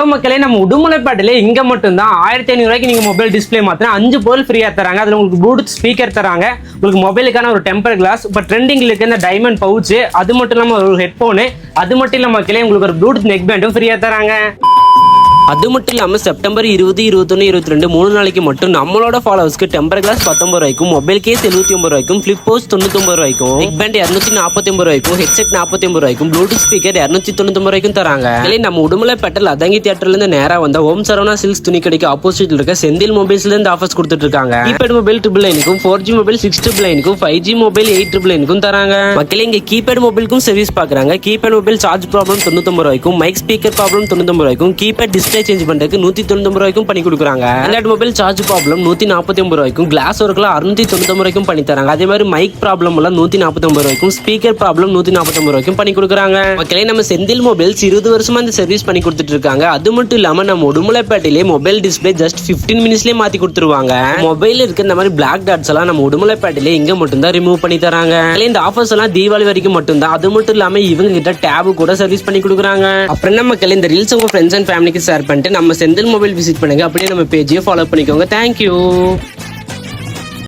Hello மக்களே நம்ம உடுமலைப்பாட்டிலே இங்கே மட்டும்தான். ஆயிரத்தி ஐநூறு ரூபாய்க்கு மொபைல் டிஸ்ப்ளே மாத்தினா அஞ்சு பொருள் ஃப்ரீயாக தராங்க. அதில் உங்களுக்கு ப்ளூடூத் ஸ்பீக்கர் தராங்க. உங்களுக்கு மொபைலுக்கான ஒரு டெம்பர் கிளாஸ் இப்போ ட்ரெண்டிங்ல இருக்க இந்த டைமண்ட் பவுச்சு அது மட்டும் இல்லாமல் ஒரு ஹெட்ஃபோனு அது மட்டும் இல்லாமல் மக்களே உங்களுக்கு ஒரு ப்ளூடூத் நெக் பேண்டும் ஃப்ரீயாக தராங்க. அது மட்டும் இல்லாமல் செப்டம்பர் இருபது இருபத்தொன்னு இருபத்தி ரெண்டு மூணு நாளைக்கு மட்டும் நம்மளோட ஃபாலோவர்ஸ்க்கு டெம்பர் கிளாஸ் பத்தொன்பது ரூபாய்க்கும் மொபைல் கேஸ் எழுபத்தி ஒன்பது ரூபாய்க்கும் ஃபிளிப் போஸ் தொண்ணூத்தொம்பது ரூபாய்க்கும் நெக் பேண்ட் இரநூத்தி நாற்பத்தி ஒன்பது ரூபாய்க்கும் ஹெட்செட் நாற்பத்தி ஒன்பது ரூபாய்க்கும் ப்ளூடூத் ஸ்பீக்கர் இரநூத்தி தொண்ணூத்தொம்பது ரூபாய்க்கும் தராங்க. இல்லை நம்ம உடுமலை பெட்டல் அதங்கி தியேட்டர்ல இருந்து நேரா வந்த ஓம் சரவணா சில்க்ஸ் துணி கடைக்கு ஆப்போசிட்ல இருக்க செந்தில் மொபைல்ஸ்ல இருந்து ஆஃபர்ஸ் கொடுத்துட்டு இருக்காங்க. Keypad mobile triple நைனுக்கும் four G mobile six triple நைனுக்கும் five G mobile eight triple நைனுக்கும் தராங்க. மக்களே இங்க கீபேட் மொபைலுக்கும் சர்வீஸ் பாக்குறாங்க. கீபேட் மொபைல் சார்ஜ் ப்ராப்ளம் தொண்ணூத்தொம்பது ரூபாய்க்கும் மைக் ஸ்பீக்கர் ப்ராப்ளம் தொண்ணூத்தொம்பது ரூபாய்க்கும் கீபேட் டிஸ்பிளே சேஞ்ச் பண்றதுக்கு நூத்தி தொண்ணூத்தொம்பது ரூபாய்க்கும் பண்ணி கொடுக்குறாங்க. ஆண்ட்ராய்ட் மொபைல் சார்ஜ் ப்ராப்ளம் நூத்தி நாற்பத்தி ஒன்பது ரூபாய்க்கும் கிளாஸ் ஒர்க்ல அறுநூத்தி தொண்ணூத்தொம்பது ரூபாய்க்கும் பண்ணி தராங்க. அதே மாதிரி மைக் ப்ராப்ளம் எல்லாம் நூத்தி நாற்பத்தி ஒன்பது ரூபாய்க்கும் ஸ்பீக்கர் ப்ராப்ளம் நூத்தி நாற்பத்தி ரூபாய்க்கும் பண்ணி கொடுக்குறாங்க. மக்களே நம்ம செந்தில் மொபைல்ஸ் இருபது வருஷமா இந்த சர்வீஸ் பண்ணி கொடுத்துட்டு இருக்காங்க. அது மட்டும் இல்லாம நம்ம உடுமலைப்பேட்டையிலே மொபைல் டிஸ்பிளே ஜஸ்ட் 15 மினிட்ஸ்லயே மாத்தி கொடுத்துருவாங்க. மொபைல் இருக்க இந்த மாதிரி பிளாக் டாட்ஸ் எல்லாம் நம்ம உடுமலைப்பேட்டையிலே இங்க மட்டும் தான் ரிமூவ் பண்ணி தராங்க. இந்த ஆஃபர்ஸ் எல்லாம் தீபாவளி வரைக்கும் மட்டும் தான் அது மட்டும் இல்லாம இவங்க கிட்ட டேபு கூட சர்வீஸ் பண்ணி கொடுக்குறாங்க. அப்புறம் நம்ம மக்கள் இந்த ரீல்ஸ் உங்க ஃப்ரெண்ட்ஸ் அண்ட் ஃபேமிலிக்கு சார் ஷேர் பண்ணிட்டு நம்ம செந்தில் மொபைல் விசிட் பண்ணுங்க. அப்படியே நம்ம பேஜையும் ஃபாலோ பண்ணிக்கோங்க. தேங்க்யூ